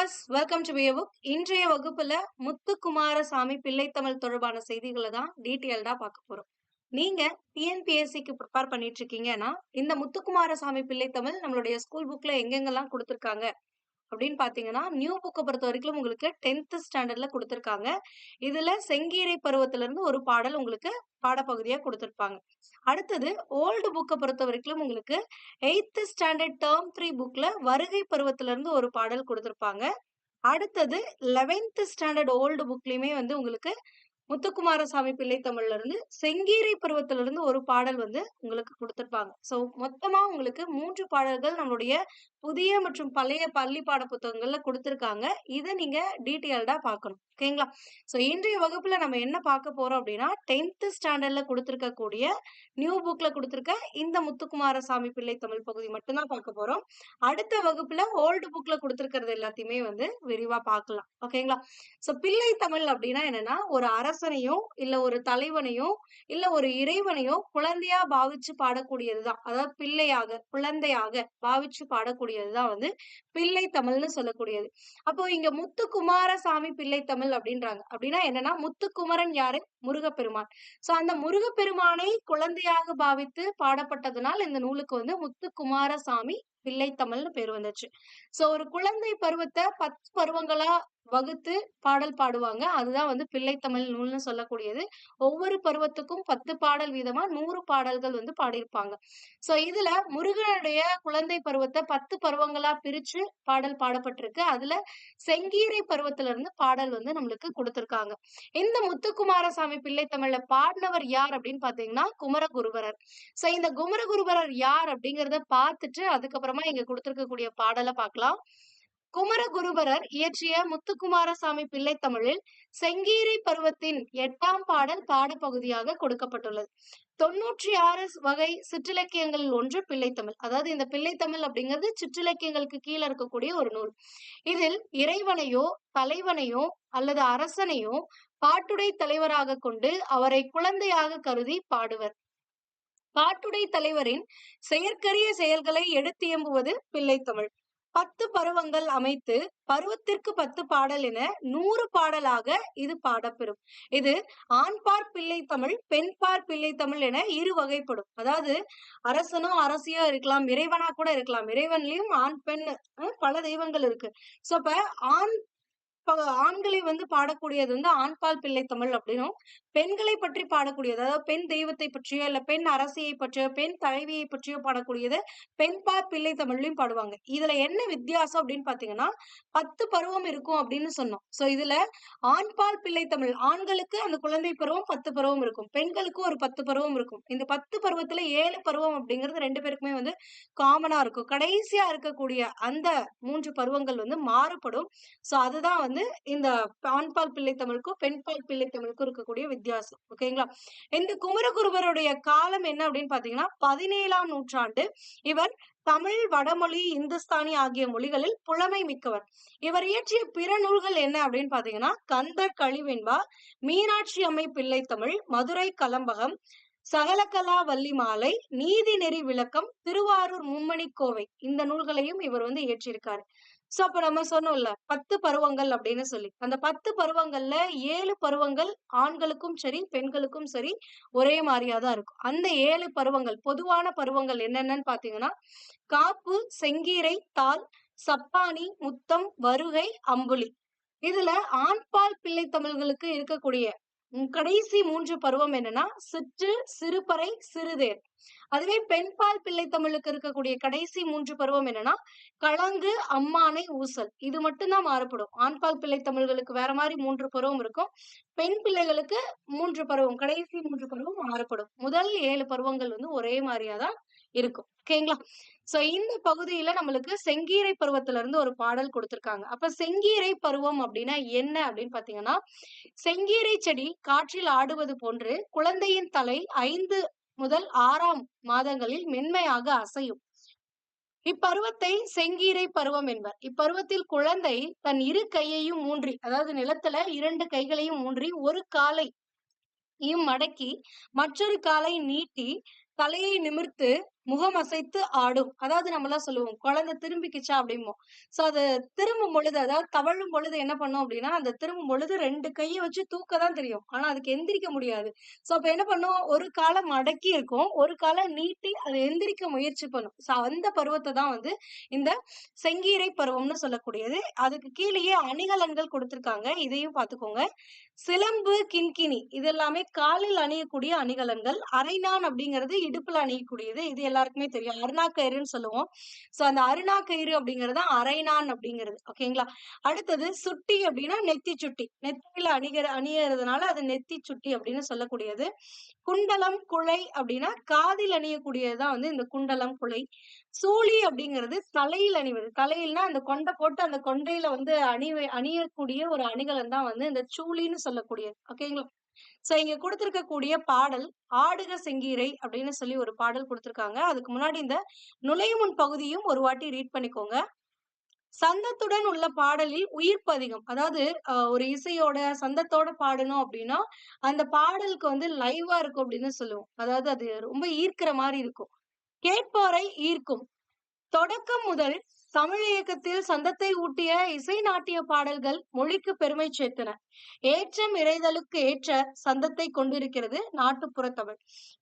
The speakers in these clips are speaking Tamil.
வெல்கம் டு புக் இன்றைய வகுப்புல முத்துக்குமாரசாமி பிள்ளைத்தமிழ் தொடர்பான செய்திகளை தான் டீட்டெயில்டா பார்க்க போறோம். நீங்க டிஎன்பிஎஸ்சிக்கு ப்ரிப்பேர் பண்ணிட்டு இருக்கீங்கன்னா இந்த முத்துக்குமாரசாமி பிள்ளைத்தமிழ் நம்மளுடைய ஸ்கூல் புக்ல எங்கெங்கெல்லாம் கொடுத்துருக்காங்க அப்படின்னு பாத்தீங்கன்னா நியூ புக்கை பொறுத்த வரைக்கும் உங்களுக்கு டென்த் ஸ்டாண்டர்ட்ல கொடுத்துருக்காங்க. இதுல செங்கீரை பருவத்துல இருந்து ஒரு பாடல் உங்களுக்கு பாடப்பகுதியா கொடுத்துருப்பாங்க. அடுத்தது ஓல்டு புக்கை பொறுத்த வரைக்கும் உங்களுக்கு எயித்து ஸ்டாண்டர்ட் டேர்ம் த்ரீ புக்ல வருகை பருவத்துல இருந்து ஒரு பாடல் கொடுத்துருப்பாங்க. அடுத்தது லெவன்த் ஸ்டாண்டர்ட் ஓல்டு புக்லயுமே வந்து உங்களுக்கு முத்துக்குமாரசாமி பிள்ளை தமிழ்ல இருந்து செங்கீரை பருவத்திலிருந்து ஒரு பாடல் வந்து உங்களுக்கு கொடுத்துருப்பாங்க. ஸோ மொத்தமா உங்களுக்கு மூன்று பாடல்கள் நம்மளுடைய புதிய மற்றும் பழைய பள்ளி பாட புத்தகங்கள்ல கொடுத்திருக்காங்க. இதை நீங்க டீட்டெயில்டா பார்க்கணும் ஓகேங்களா? சோ இன்றைய வகுப்புல நம்ம என்ன பார்க்க போறோம் அப்படின்னா டென்த் ஸ்டாண்டர்ட்ல கொடுத்துருக்கக்கூடிய நியூ புக்ல கொடுத்துருக்க இந்த முத்துக்குமாரசாமி பிள்ளை தமிழ் பகுதி மட்டும்தான் பார்க்க போறோம். அடுத்த வகுப்புல ஓல்டு புக்ல கொடுத்துருக்கிறது எல்லாத்தையுமே வந்து விரிவா பார்க்கலாம் ஓகேங்களா? சோ பிள்ளை தமிழ் அப்படின்னா என்னன்னா ஒரு அரசனையோ இல்ல ஒரு தலைவனையோ இல்ல ஒரு இறைவனையோ குழந்தையா பாவிச்சு பாடக்கூடியதுதான். அதாவது பிள்ளையாக குழந்தையாக பாவிச்சு பாடக்கூடிய சொல்லக்கூடியது தான் வந்து பிள்ளை தமிழ்னு சொல்லக்கூடியது. அப்போ இங்க முத்துக்குமாரசாமி பிள்ளை தமிழ் அப்படின்றாங்க. அப்படின்னா என்னன்னா முத்துக்குமரன் யாரு? முருகப்பெருமான். சோ அந்த முருகப்பெருமானை குழந்தையாக பாவித்து பாடப்பட்டதுனால் இந்த நூலுக்கு வந்து முத்துக்குமாரசாமி பிள்ளை தமிழ்னு பேர் வந்துச்சு. சோ ஒரு குழந்தை பருவத்தை பத்து பருவங்களா வகுத்து பாடல் பாடுவாங்க. அதுதான் வந்து பிள்ளைத்தமிழ் நூல்னு சொல்லக்கூடியது. ஒவ்வொரு பருவத்துக்கும் பத்து பாடல் வீதமா நூறு பாடல்கள் வந்து பாடியிருப்பாங்க. சோ இதுல முருகனுடைய குழந்தை பருவத்தை பத்து பருவங்களா பிரிச்சு பாடல் பாடப்பட்டிருக்கு. அதுல செங்கீரை பருவத்துல இருந்து பாடல் வந்து நம்மளுக்கு கொடுத்திருக்காங்க. இந்த முத்துக்குமாரசாமி பிள்ளைத்தமிழ்ல பாடினவர் யார் அப்படின்னு பாத்தீங்கன்னா குமரகுருபரர். சோ இந்த குமரகுருபரர் யார் அப்படிங்கிறத பார்த்துட்டு அதுக்கப்புறமா இங்க கொடுத்திருக்கக்கூடிய பாடலை பார்க்கலாம். குமரகுருபரர் இயற்றிய முத்துக்குமாரசாமி பிள்ளை தமிழில் செங்கீரை பருவத்தின் எட்டாம் பாடல் பாடப்பகுதியாக கொடுக்கப்பட்டுள்ளது. தொன்னூற்றி ஆறு வகை சிற்றிலக்கியங்களில் ஒன்று பிள்ளைத்தமிழ். அதாவது இந்த பிள்ளைத்தமிழ் அப்படிங்கிறது சிற்றிலக்கியங்களுக்கு கீழே இருக்கக்கூடிய ஒரு நூல். இதில் இறைவனையோ தலைவனையோ அல்லது அரசனையோ பாட்டுடை தலைவராக கொண்டு அவரை குழந்தையாக கருதி பாடுவர். பாட்டுடை தலைவரின் செயற்கரிய செயல்களை எடுத்தியம்புவது பிள்ளைத்தமிழ். பத்து பருவங்கள் அமைத்து பருவத்திற்கு பத்து பாடல் என நூறு பாடலாக இது பாடப்பெறும். இது ஆண்பார் பிள்ளை தமிழ் பெண்பார் பிள்ளை தமிழ் என இரு வகைப்படும். அதாவது அரசனோ அரசியோ இருக்கலாம் இறைவனா கூட இருக்கலாம். இறைவன்லயும் ஆண் பெண் பல தெய்வங்கள் இருக்கு. சோ அப்ப ஆண் ஆண்களை வந்து பாடக்கூடியது வந்து ஆண்பால் பிள்ளை தமிழ் அப்படின்னும் பெண்களை பற்றி பாடக்கூடியது. அதாவது பெண் தெய்வத்தை பற்றியோ இல்ல பெண் அரசியை பற்றியோ பெண் தலைவியை பற்றியோ பாடக்கூடியது பெண்பால் பிள்ளை தமிழ்லையும் பாடுவாங்க. இதுல என்ன வித்தியாசம் அப்படின்னு பாத்தீங்கன்னா பத்து பருவம் இருக்கும் அப்படின்னு சொன்னோம். சோ இதுல ஆண்பால் பிள்ளை தமிழ் ஆண்களுக்கு அந்த குழந்தை பருவம் பத்து பருவம் இருக்கும். பெண்களுக்கும் ஒரு பத்து பருவம் இருக்கும். இந்த பத்து பருவத்துல ஏழு பருவம் அப்படிங்கிறது ரெண்டு பேருக்குமே வந்து காமனா இருக்கும். கடைசியா இருக்கக்கூடிய அந்த மூன்று பருவங்கள் வந்து மாறுபடும். சோ அதுதான் வந்து இந்த ஆண்பால் பிள்ளை தமிழுக்கும் பெண்பால் பிள்ளை தமிழுக்கும் இருக்கக்கூடிய வித்தியாசம். ஓகேங்களா? இந்த குமரகுருவருடைய காலம் என்ன அப்படின்னு பாத்தீங்கன்னா பதினேழாம் நூற்றாண்டு இவர் தமிழ் வடமொழி இந்துஸ்தானி ஆகிய மொழிகளில் புலமை மிக்கவர். இவர் இயற்றிய பிற நூல்கள் என்ன அப்படின்னு பாத்தீங்கன்னா கந்த கழிவெண்பா மீனாட்சி அம்மை பிள்ளை தமிழ் மதுரை கலம்பகம் சகலகலா வள்ளி மாலை நீதி நெறி விளக்கம் திருவாரூர் மும்மணி கோவை. இந்த நூல்களையும் இவர் வந்து இயற்றியிருக்காரு. சோ அப்ப நம்ம சொன்னோம்ல பத்து பருவங்கள் அப்படின்னு சொல்லி. அந்த பத்து பருவங்கள்ல ஏழு பருவங்கள் ஆண்களுக்கும் சரி பெண்களுக்கும் சரி ஒரே மாதிரியாதான் இருக்கும். அந்த ஏழு பருவங்கள் பொதுவான பருவங்கள் என்னென்னன்னு பாத்தீங்கன்னா காப்பு செங்கீரை தாள் சப்பானி முத்தம் வருகை அம்புலி. இதுல ஆண்பால் பிள்ளை தமிழ்களுக்கு இருக்கக்கூடிய கடைசி மூன்று பருவம் என்னன்னா சிற்று சிறுபறை சிறுதேர் அதுவே பெண்பால் பிள்ளை தமிழுக்கு இருக்கக்கூடிய கடைசி மூன்று பருவம் என்னன்னா கலங்கு அம்மானை ஊசல். இது மட்டும்தான் மாறுபடும். ஆண்பால் பிள்ளை தமிழ்களுக்கு வேற மாதிரி மூன்று பருவம் இருக்கும். பெண் பிள்ளைகளுக்கு மூன்று பருவம் கடைசி மூன்று பருவம் மாறுபடும். முதல் ஏழு பருவங்கள் வந்து ஒரே மாதிரியாதான் இருக்கும். ஓகேங்களா சோ இந்த பகுதியில நம்மளுக்கு செங்கீரை பருவத்துல இருந்து ஒரு பாடல் கொடுத்திருக்காங்க. அப்ப செங்கீரை பருவம் அப்படின்னா என்ன அப்படின்னு பாத்தீங்கன்னா செங்கீரை செடி காற்றில் ஆடுவது போன்று குழந்தையின் தலை ஐந்து முதல் ஆறாம் மாதங்களில் மென்மையாக அசையும். இப்பருவத்தை செங்கீரை பருவம் என்பர். இப்பருவத்தில் குழந்தை தன் இரு கையையும் ஊன்றி அதாவது நிலத்துல இரண்டு கைகளையும் ஊன்றி ஒரு காலை மடக்கி மற்றொரு காலை நீட்டி தலையை நிமிர்த்து முகம் அசைத்து ஆடும். அதாவது நம்ம எல்லாம் சொல்லுவோம் குழந்தை திரும்பிக்கிச்சா அப்படிம்போம். சோ அது திரும்பும் பொழுது அதாவது தவழும் பொழுது என்ன பண்ணும் அப்படின்னா அந்த திரும்பும் பொழுது ரெண்டு கையை வச்சு தூக்க தான் தெரியும். ஆனா அதுக்கு எந்திரிக்க முடியாது. சோ அப்ப என்ன பண்ணும்? ஒரு காலம் மடக்கி இருக்கும். ஒரு காலம் நீட்டி அதை எந்திரிக்க முயற்சி பண்ணும். சோ அந்த பருவத்தை தான் வந்து இந்த செங்கீரை பருவம்னு சொல்லக்கூடியது. அதுக்கு கீழேயே அணிகலன்கள் கொடுத்திருக்காங்க. இதையும் பார்த்துக்கோங்க. சிலம்பு கிண்கிணி இது எல்லாமே காலில் அணியக்கூடிய அணிகலன்கள். அரைநான் அப்படிங்கிறது இடுப்புல அணியக்கூடியது. இது எல்லாருக்குமே தெரியும். அருணாக்கயிறுன்னு சொல்லுவோம். சோ அந்த அருணாக்கயிறு அப்படிங்கறது அரைநான் அப்படிங்கிறது. ஓகேங்களா அடுத்தது சுட்டி அப்படின்னா நெத்தி சுட்டி. நெத்தியில அணிகிற அணியறதுனால அது நெத்தி சுட்டி அப்படின்னு சொல்லக்கூடியது. குண்டலம் குழை அப்படின்னா காதில் அணியக்கூடியதுதான் வந்து இந்த குண்டலம் குழை. சூழி அப்படிங்கிறது தலையில் அணிவது. தலையில்னா அந்த கொண்டை போட்டு அந்த கொண்டையில வந்து அணி அணியக்கூடிய ஒரு அணிகலன் தான் வந்து இந்த சூழின்னு சொல்லக்கூடியது. ஓகேங்களா சோ இங்க கொடுத்திருக்கக்கூடிய பாடல் ஆடுக செங்கீரை அப்படின்னு சொல்லி ஒரு பாடல் கொடுத்திருக்காங்க. அதுக்கு முன்னாடி இந்த நுழைமுன் பகுதியும் ஒரு வாட்டி ரீட் பண்ணிக்கோங்க. சந்தத்துடன் உள்ள பாடலில் உயிர்ப்பு அதிகம். அதாவது ஒரு இசையோட சந்தத்தோட பாடணும் அப்படின்னா அந்த பாடலுக்கு வந்து லைவா இருக்கும் அப்படின்னு சொல்லுவோம். அதாவது அது ரொம்ப ஈர்க்கிற மாதிரி இருக்கும். கேட்பாரை ஈர்க்கும். தொடக்கம் முதல் தமிழ் இயக்கத்தில் சந்தத்தை ஊட்டிய இசை நாட்டிய பாடல்கள் மொழிக்கு பெருமை சேர்த்தன. ஏற்றம் இறைதலுக்கு ஏற்ற சந்தத்தை கொண்டிருக்கிறது நாட்டுப்புற தமிழ்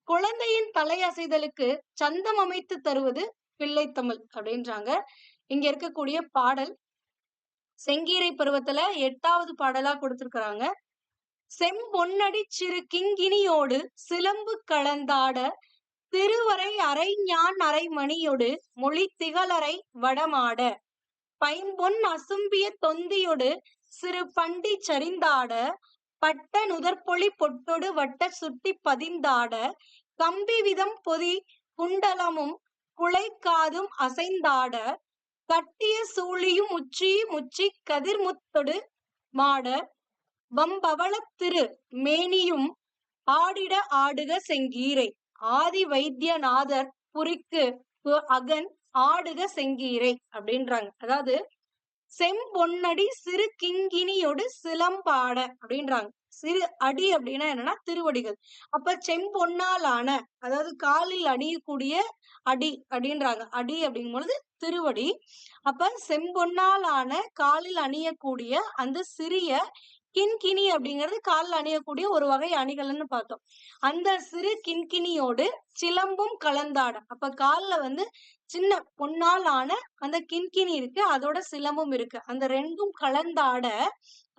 குழந்தையின் தலை அசைதலுக்கு சந்தம் அமைத்து தருவது பிள்ளைத்தமிழ் அப்படின்றாங்க. இங்க இருக்கக்கூடிய பாடல் செங்கீரை பருவத்துல எட்டாவது பாடலா கொடுத்திருக்கிறாங்க. செம்பொன்னடி சிறு கிங்கினியோடு சிலம்பு கலந்தாட திருவரை அரை ஞான் அரை மணியொடு மொழி திகழரை வடமாட. பைம்பொன் அசும்பிய தொந்தியொடு சிறு பண்டி சரிந்தாட. பட்ட நுதற்பொழி பொட்டொடு வட்ட சுட்டி பதிந்தாட. கம்பி விதம் பொதி குண்டலமும் குலைக்காதும் அசைந்தாட. கட்டிய சூழியும் உச்சி முச்சி கதிர்முத்தொடு மாட. வம்பவளத் திரு மேனியும் ஆடிட ஆடுக செங்கீரை. ஆதி வைத்தியநாதர் புரிக்கு அகன் ஆடுக செங்கீரை அப்படின்றாங்க. அதாவது செம்பொன்னடி சிறு கிங்கினியோடு சிலம்பாட அப்படின்றாங்க. சிறு அடி அப்படின்னா என்னன்னா திருவடிகள். அப்ப செம்பொன்னாலான அதாவது காலில் அணியக்கூடிய அடி அப்படின்றாங்க. அடி அப்படிங்கும் பொழுது திருவடி. அப்ப செம்பொன்னாலான காலில் அணியக்கூடிய அந்த சிறிய கிண்கிணி அப்படிங்கிறது காலில் அணியக்கூடிய ஒரு வகை அணிகள்னு பார்த்தோம். அந்த சிறு கிண்கிணியோடு சிலம்பும் கலந்தாட அப்ப காலில் வந்து சின்ன பொன்னால் ஆன அந்த கிண்கிணி இருக்கு அதோட சிலம்பும் இருக்கு. அந்த ரெண்டும் கலந்தாட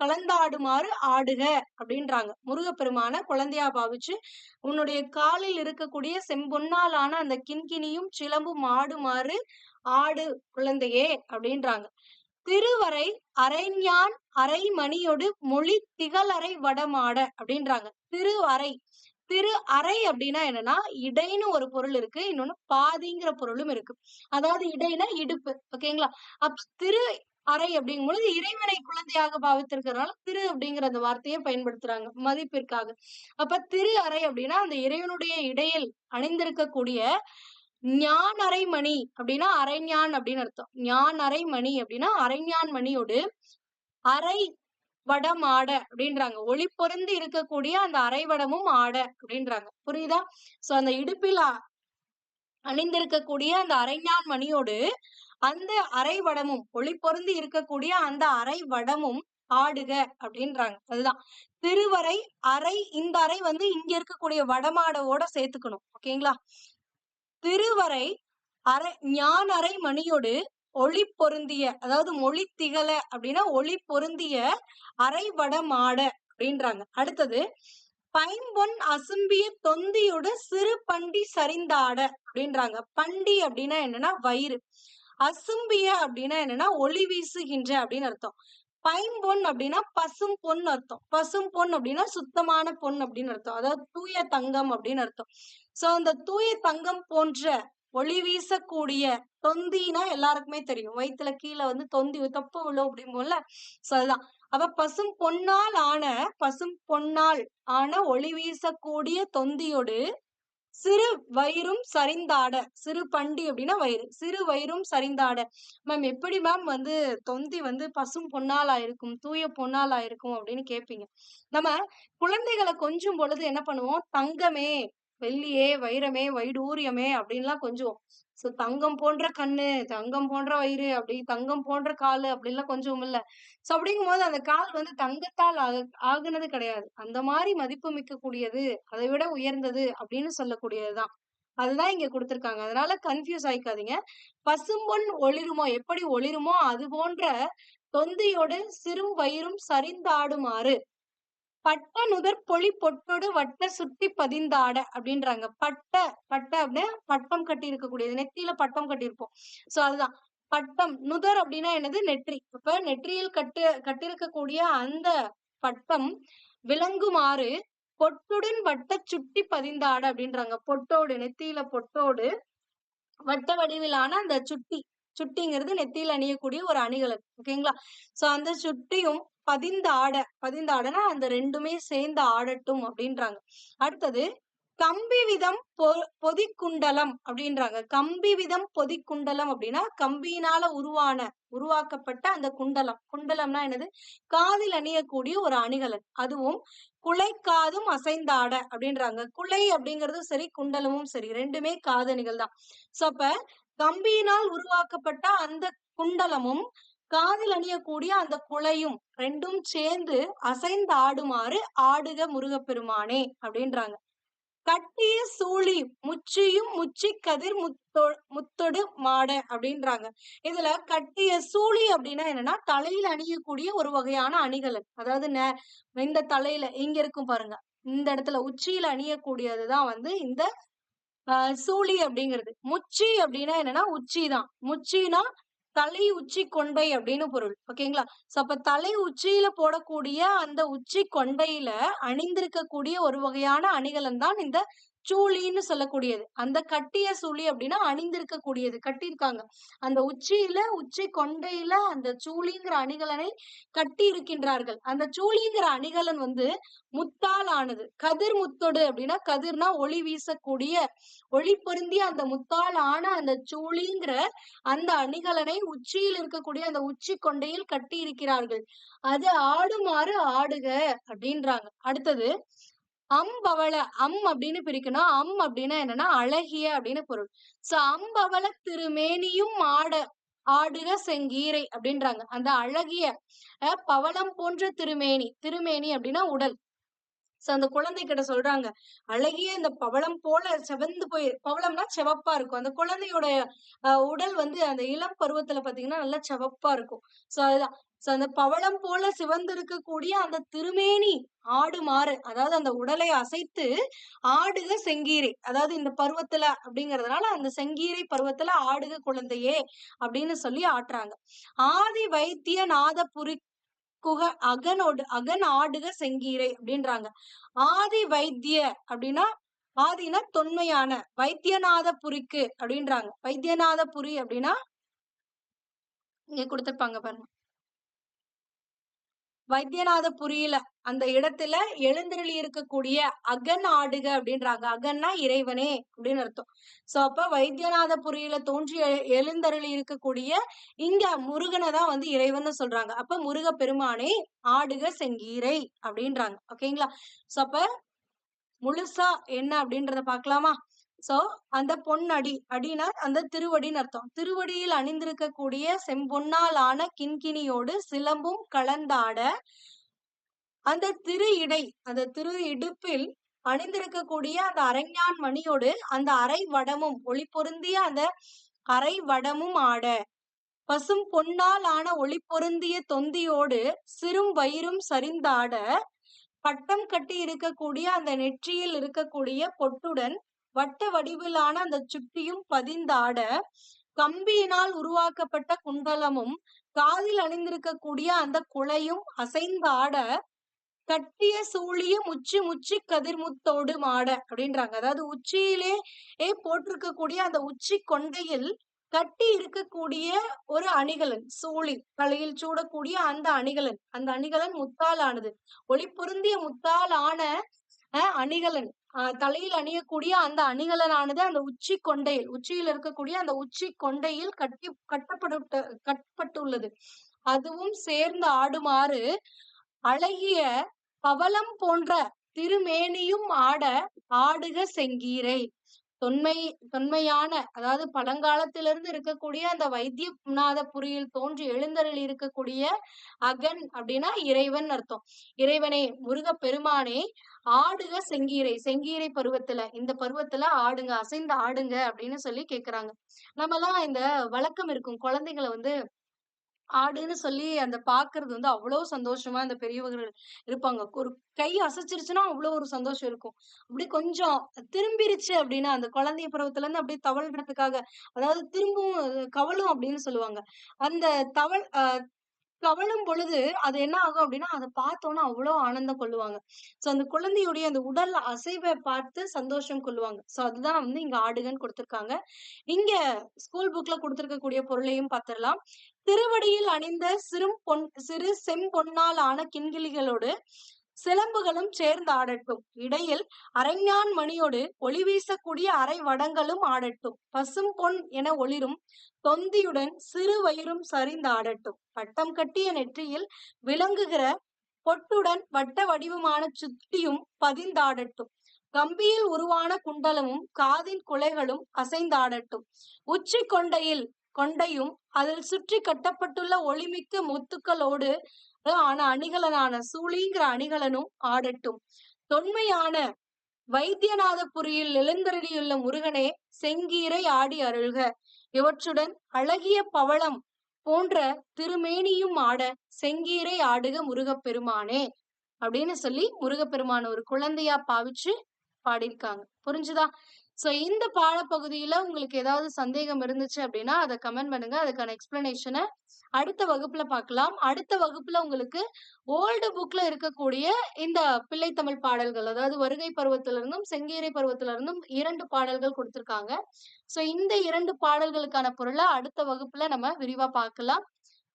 கலந்தாடுமாறு ஆடுக அப்படின்றாங்க. முருகப்பெருமான குழந்தையா பாவிச்சு உன்னுடைய காலில் இருக்கக்கூடிய செம்பொன்னாலான அந்த கிண்கிணியும் சிலம்பும் ஆடுமாறு ஆடு குழந்தையே அப்படின்றாங்க. திருவரை அரைஞான் அரைமணியோடு மொழி திகழறை வடமாட அப்படின்றாங்க. திரு அறை திரு அறை அப்படின்னா என்னன்னா இடைன்னு ஒரு பொருள் இருக்கு இன்னொன்னு பாதிங்கிற பொருளும் இருக்கு. அதாவது இடைனா இடுப்பு ஓகேங்களா அப்ப திரு அறை அப்படிங்கும் பொழுது இறைவனை குழந்தையாக பாவித்திருக்கிறதுனால திரு அப்படிங்கிற அந்த வார்த்தையை பயன்படுத்துறாங்க மதிப்பிற்காக. அப்ப திரு அறை அப்படின்னா அந்த இறைவனுடைய இடையில் அணிந்திருக்கக்கூடிய ஞான் அரைமணி அப்படின்னா அரைஞான் அப்படின்னு அர்த்தம். ஞான் அரைமணி அப்படின்னா அரைஞான் மணியோடு அரை வடம் ஆட அப்படின்றாங்க. ஒளி பொருந்து இருக்கக்கூடிய அந்த அரைவடமும் ஆட அப்படின்றாங்க. புரியுதா? சோ அந்த இடுப்பில் அணிந்திருக்கக்கூடிய அந்த அரைஞான் மணியோடு அந்த அரைவடமும் ஒளி பொருந்து இருக்கக்கூடிய அந்த அரைவடமும் ஆடுக அப்படின்றாங்க. அதுதான். திருவரை அரை இந்த அறை வந்து இங்க இருக்கக்கூடிய வடமாடவோட சேர்த்துக்கணும். ஓகேங்களா? திருவரை அரை ஞான் அரை மணியோடு ஒளி பொருந்திய அதாவது மொழி திகழ அப்படின்னா ஒளி பொருந்திய அரை வடமாட அப்படின்றாங்க. அடுத்தது பைம்பொன் அசும்பிய தொந்தியோடு சிறு பண்டி சரிந்தாட அப்படின்றாங்க. பண்டி அப்படின்னா என்னன்னா வயிறு. அசும்பிய அப்படின்னா என்னன்னா ஒளி வீசுகின்ற அப்படின்னு அர்த்தம். பைம்பொன் அப்படின்னா பசும் பொன் அர்த்தம். பசும் பொன் அப்படின்னா சுத்தமான பொன் அப்படின்னு அர்த்தம். அதாவது தூய தங்கம் அப்படின்னு அர்த்தம். சோ அந்த தூய தங்கம் போன்ற ஒளி வீசக்கூடிய தொந்தினா எல்லாருக்குமே தெரியும். வயித்துல கீழே வந்து தொந்தி தப்பு விழும் அப்படிம்போல. சோ அதுதான். அப்ப பசும் பொன்னால் ஆன பசும் பொன்னால் ஆன ஒளி வீசக்கூடிய தொந்தியோடு சிறு வயிறும் சரிந்தாட. சிறு பண்டி அப்படின்னா வயிறு. சிறு வயிறும் சரிந்தாட. மேம் எப்படி மேம் வந்து தொந்தி வந்து பசும் பொன்னாலா இருக்கும் தூய பொன்னாலா இருக்கும் அப்படின்னு கேட்பீங்க நம்ம குழந்தைகளை கொஞ்சும் பொழுது என்ன பண்ணுவோம்? தங்கமே வெள்ளியே, வைரமே, வைடூரியமே அப்படின்லாம் கொஞ்சுவோம். ஸோ தங்கம் போன்ற கண்ணு, தங்கம் போன்ற வயிறு, அப்படி தங்கம் போன்ற காலு அப்படிலாம் சோ ஸோ அப்படிங்கும்போது அந்த கால் வந்து தங்கத்தால் ஆகு ஆகுனது கிடையாது. அந்த மாதிரி மதிப்பு மிக்க கூடியது, அதை விட உயர்ந்தது அப்படின்னு சொல்லக்கூடியது தான். அதுதான் இங்க குடுத்திருக்காங்க. அதனால கன்ஃப்யூஸ் ஆயிக்காதீங்க. பசும்பொன் ஒளிருமோ எப்படி ஒளிருமோ அது போன்ற தொந்தியோடு சிறும் வயிறும் சரிந்தாடுமாறு பட்ட நுதற் பொலி பொட்டொடு வட்ட சுட்டி பதிந்தாட அப்படின்றாங்க. பட்ட பட்ட அப்படின்னா பட்டம் கட்டி இருக்கக்கூடியது. நெத்தியில பட்டம் கட்டியிருப்போம். சோ அதுதான். பட்டம் நுதர் அப்படின்னா என்னது? நெற்றி. இப்ப நெற்றியில் கட்டு கட்டியிருக்கக்கூடிய அந்த பட்டம் விளங்குமாறு பொட்டுடன் வட்ட சுட்டி பதிந்தாட அப்படின்றாங்க. பொட்டோடு நெத்தியில பொட்டோடு வட்ட வடிவிலான அந்த சுட்டி. சுட்டிங்கிறது நெத்தியில் அணியக்கூடிய ஒரு அணிகலன். ஓகேங்களா? சோ அந்த சுட்டியும் பதிந்த ஆடை பதிந்த ஆடைனா அந்த ரெண்டுமே சேர்ந்து ஆடட்டும் அப்படின்றாங்க. அடுத்தது கம்பி விதம் பொ பொதிக்குண்டலம் அப்படின்றாங்க. கம்பி விதம் பொதிக்குண்டலம் அப்படின்னா கம்பியினால உருவான உருவாக்கப்பட்ட அந்த குண்டலம். குண்டலம்னா என்னது? காதில் அணியக்கூடிய ஒரு அணிகலன். அதுவும் குலை காதும் அசைந்த அசைந்தாட அப்படின்றாங்க. குலை அப்படிங்கிறதும் சரி, குண்டலமும் சரி. ரெண்டுமே காதணிகள் தான். சோ அப்ப கம்பியினால் உருவாக்கப்பட்ட அந்த குண்டலமும் காதில் அணியக்கூடிய அந்த குலையும் ரெண்டும் சேர்ந்து அசைந்து ஆடுமாறு ஆடுக முருகப்பெருமானே அப்படின்றாங்க. கட்டிய சூழி முச்சியும் முச்சி கதிர் முத்தொ முத்தொடு மாட அப்படின்றாங்க. இதுல கட்டிய சூழி அப்படின்னா என்னன்னா தலையில அணியக்கூடிய ஒரு வகையான அணிகலன். அதாவது ந இந்த தலையில இங்க இருக்கும் பாருங்க. இந்த இடத்துல உச்சியில அணியக்கூடியதுதான் வந்து இந்த சூழி அப்படிங்கிறது. முச்சி அப்படின்னா என்னன்னா உச்சி தான். முச்சினா தலை உச்சி கொண்டை அப்படின்னு பொருள். ஓகேங்களா? சோ அப்ப தலை உச்சியில போடக்கூடிய அந்த உச்சி கொண்டையில அணிந்திருக்கக்கூடிய ஒரு வகையான அணிகலன் தான் இந்த சூழின்னு சொல்லக்கூடியது. அந்த கட்டிய சூழி அப்படின்னா அணிந்திருக்கக்கூடியது. கட்டியிருக்காங்க. அந்த உச்சியில உச்சி கொண்டையில அந்த சூழிங்கிற அணிகலனை கட்டி இருக்கின்றார்கள். அந்த சூழிங்கிற அணிகலன் வந்து முத்தால் ஆனது. கதிர் முத்தொடு அப்படின்னா கதிர்னா ஒளி வீசக்கூடிய ஒளி பொருந்திய அந்த முத்தால் ஆன அந்த சூழிங்கிற அந்த அணிகலனை உச்சியில் இருக்கக்கூடிய அந்த உச்சி கொண்டையில் கட்டி இருக்கிறார்கள். அது ஆடுமாறு ஆடுக அப்படின்றாங்க. அடுத்தது அம்பவள அம் அப்படின்னு பிரிக்கணும். அம் அப்படின்னா என்னன்னா அழகிய அப்படின்னு பொருள். சோ அம்பவள திருமேனியும் ஆட ஆடுக செங்கீரை அப்படின்றாங்க. அந்த அழகிய பவளம் போன்ற திருமேனி. திருமேனி அப்படின்னா உடல். சோ அந்த குழந்தை கிட்ட சொல்றாங்க. அழகிய இந்த பவளம் போல செவந்து போய் பவளம்னா சிவப்பா இருக்கும். அந்த குழந்தையோட உடல் வந்து அந்த இளம் பருவத்துல பாத்தீங்கன்னா நல்லா சிவப்பா இருக்கும். சோ அதுதான். சோ அந்த பவளம் போல சிவந்திருக்கக்கூடிய அந்த திருமேனி ஆடு மாறு அதாவது அந்த உடலை அசைத்து ஆடுக செங்கீரை. அதாவது இந்த பருவத்துல அப்படிங்கறதுனால அந்த செங்கீரை பருவத்துல ஆடுக குழந்தையே அப்படின்னு சொல்லி ஆட்டுறாங்க. ஆதி வைத்திய நாதபுரி குக அகனோடு அகன் ஆடுக செங்கீரை அப்படின்றாங்க. ஆதி வைத்திய அப்படின்னா ஆதினா தொன்மையான வைத்தியநாத புரிக்கு அப்படின்றாங்க. வைத்தியநாத புரி அப்படின்னா இங்க கொடுத்துருப்பாங்க பாருங்க. வைத்தியநாதபுரியில அந்த இடத்துல எழுந்தருளி இருக்கக்கூடிய அகன் ஆடுக அப்படின்றாங்க. அகன்னா இறைவனே அப்படின்னு அர்த்தம். சோ அப்ப வைத்தியநாதபுரியில தோன்றி எழுந்தருளி இருக்கக்கூடிய இங்க முருகனை தான் வந்து இறைவன்னு சொல்றாங்க. அப்ப முருகப்பெருமானே ஆடுக செங்கீரை அப்படின்றாங்க. ஓகேங்களா? சோ அப்ப முழுசா என்ன அப்படின்றத பார்க்கலாமா? சோ அந்த பொன்னடி அடினா அந்த திருவடின்னு அர்த்தம். திருவடியில் அணிந்திருக்கக்கூடிய செம்பொன்னால் ஆன கிண்கிணியோடு சிலம்பும் கலந்தாட அந்த திரு இடை அந்த திரு இடுப்பில் அணிந்திருக்கக்கூடிய அந்த அரைஞான் மணியோடு அந்த அரை வடமும் ஒளி பொருந்திய அந்த அரை வடமும் ஆட பசும் பொன்னால் ஆன ஒளி பொருந்திய தொந்தியோடு சிறும் வயிறும் சரிந்தாட பட்டம் கட்டி இருக்கக்கூடிய அந்த நெற்றியில் இருக்கக்கூடிய பொட்டுடன் வட்ட வடிவிலான அந்த சுட்டியும் பதிந்தாட கம்பியினால் உருவாக்கப்பட்ட குண்டலமும் காதில் அணிந்திருக்கக்கூடிய அந்த குழையும் அசைந்தாட கட்டிய சூழிய முச்சி முச்சி கதிர்முத்தோடு மாட அப்படின்றாங்க. அதாவது உச்சியிலே ஏ போட்டிருக்கக்கூடிய அந்த உச்சி கொண்டையில் கட்டி இருக்கக்கூடிய ஒரு அணிகலன். சூழி தலையில் சூடக்கூடிய அந்த அணிகலன். அந்த அணிகலன் முத்தால் ஆனது. ஒளி பொருந்திய முத்தால் ஆன அணிகலன். தலையில் அணியக்கூடிய அந்த அணிகலனானது அந்த உச்சி கொண்டையில் உச்சியில் இருக்கக்கூடிய அந்த உச்சி கொண்டையில் கட்டி கட்டப்பட்டு கட்டப்பட்டுள்ளது. அதுவும் சேர்ந்து ஆடுமாறு அழகிய பவளம் போன்ற திருமேனியும் ஆட ஆடுக செங்கீரை தொன்மை தொன்மையான அதாவது பழங்காலத்திலிருந்து இருக்கக்கூடிய அந்த வைத்தியநாத புரியில் தோன்றி எழுந்தரில் இருக்கக்கூடிய அகன் அப்படின்னா இறைவன் அர்த்தம். இறைவனே முருகப் பெருமானே ஆடுக செங்கீரை செங்கீரை பருவத்துல இந்த பருவத்துல ஆடுங்க அசைந்து ஆடுங்க அப்படின்னு சொல்லி கேக்குறாங்க. நம்ம எல்லாம் இந்த வழக்கம் இருக்கும். குழந்தைங்களை வந்து ஆடுன்னு சொல்லி அந்த பாக்குறது வந்து அவ்வளவு சந்தோஷமா அந்த பெரியவர்கள் இருப்பாங்க. ஒரு கை அசைச்சிருச்சுன்னா அவ்வளவு ஒரு சந்தோஷம் இருக்கும். அப்படி கொஞ்சம் திரும்பிருச்சு அப்படின்னா அந்த குழந்தை பருவத்துல இருந்து அப்படியே தவழ்றதுக்காக அதாவது திரும்பவும் கவலும் அப்படின்னு சொல்லுவாங்க. அந்த தவள் கவலும் பொழுது அது என்ன ஆகும் அப்படின்னா அதை பார்த்தோன்னா அவ்வளவு ஆனந்தம் கொள்ளுவாங்க. சோ அந்த குழந்தையுடைய அந்த உடல் அசைவை பார்த்து சந்தோஷம் கொள்ளுவாங்க. சோ அதுதான் வந்து இங்க ஆடுகன்னு கொடுத்துருக்காங்க. இங்க ஸ்கூல் புக்ல கொடுத்துருக்கக்கூடிய பொருளையும் பார்த்திடலாம். திருவடியில் அணிந்த சிறும் பொன் சிறு செம்பொன்னால் ஆன கிண்கிளிகளோடு சிலம்புகளும் சேர்ந்து ஆடட்டும். இடையில் அரைஞான் மணியோடு ஒளி வீசக்கூடிய அரை வடங்களும் ஆடட்டும். பசும் பொன் என ஒளிரும் தொந்தியுடன் சிறு வயிறும் சரிந்து ஆடட்டும். பட்டம் கட்டிய நெற்றியில் விளங்குகிற பொட்டுடன் வட்ட வடிவமான சுட்டியும் பதிந்தாடட்டும் கம்பியில் உருவான குண்டலமும் காதின் குலைகளும் அசைந்தாடட்டும் உச்சி கொண்டையில் கொண்டையும் அதில் சுற்றி கட்டப்பட்டுள்ள ஒளிமிக்க முத்துக்களோடு ஆன அணிகலனான சூழிங்கிற அணிகலனும் ஆடட்டும். தொன்மையான வைத்தியநாதபுரியில் எழுந்தருளியுள்ள முருகனே செங்கீரை ஆடி அருள்க. இவற்றுடன் அழகிய பவளம் போன்ற திருமேனியும் ஆட செங்கீரை ஆடுக முருகப்பெருமானே அப்படின்னு சொல்லி முருகப்பெருமான ஒரு குழந்தையா பாவிச்சு பாடியிருக்காங்க. புரிஞ்சுதா? ஸோ இந்த பாடப்பகுதியில உங்களுக்கு ஏதாவது சந்தேகம் இருந்துச்சு அப்படின்னா அதை கமெண்ட் பண்ணுங்க. அதுக்கான எக்ஸ்பிளனேஷனை அடுத்த வகுப்புல பார்க்கலாம். அடுத்த வகுப்புல உங்களுக்கு ஓல்டு புக்ல இருக்கக்கூடிய இந்த பிள்ளைத்தமிழ் பாடல்கள் அதாவது வருகை பருவத்திலிருந்தும் செங்கீரை பருவத்திலிருந்தும் இரண்டு பாடல்கள் கொடுத்திருக்காங்க. ஸோ இந்த இரண்டு பாடல்களுக்கான பொருளை அடுத்த வகுப்புல நம்ம விரிவா பார்க்கலாம்.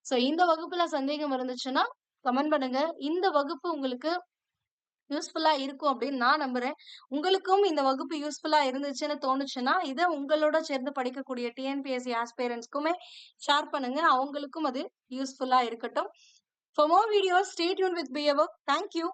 ஸோ இந்த வகுப்புல சந்தேகம் இருந்துச்சுன்னா கமெண்ட் பண்ணுங்க. இந்த வகுப்பு உங்களுக்கு யூஸ்ஃபுல்லா இருக்கும் அப்படின்னு நான் நம்புறேன். உங்களுக்கும் இந்த வகுப்பு யூஸ்ஃபுல்லா இருந்துச்சுன்னு தோணுச்சுன்னா இதை உங்களோட சேர்ந்து படிக்கக்கூடிய டிஎன்பிஎஸ்சி ஆஸ்பேரண்ட்ஸ்க்குமே ஷேர் பண்ணுங்க. அவங்களுக்கும் அது யூஸ்ஃபுல்லா இருக்கட்டும். For more videos stay tuned with பியவர் thank you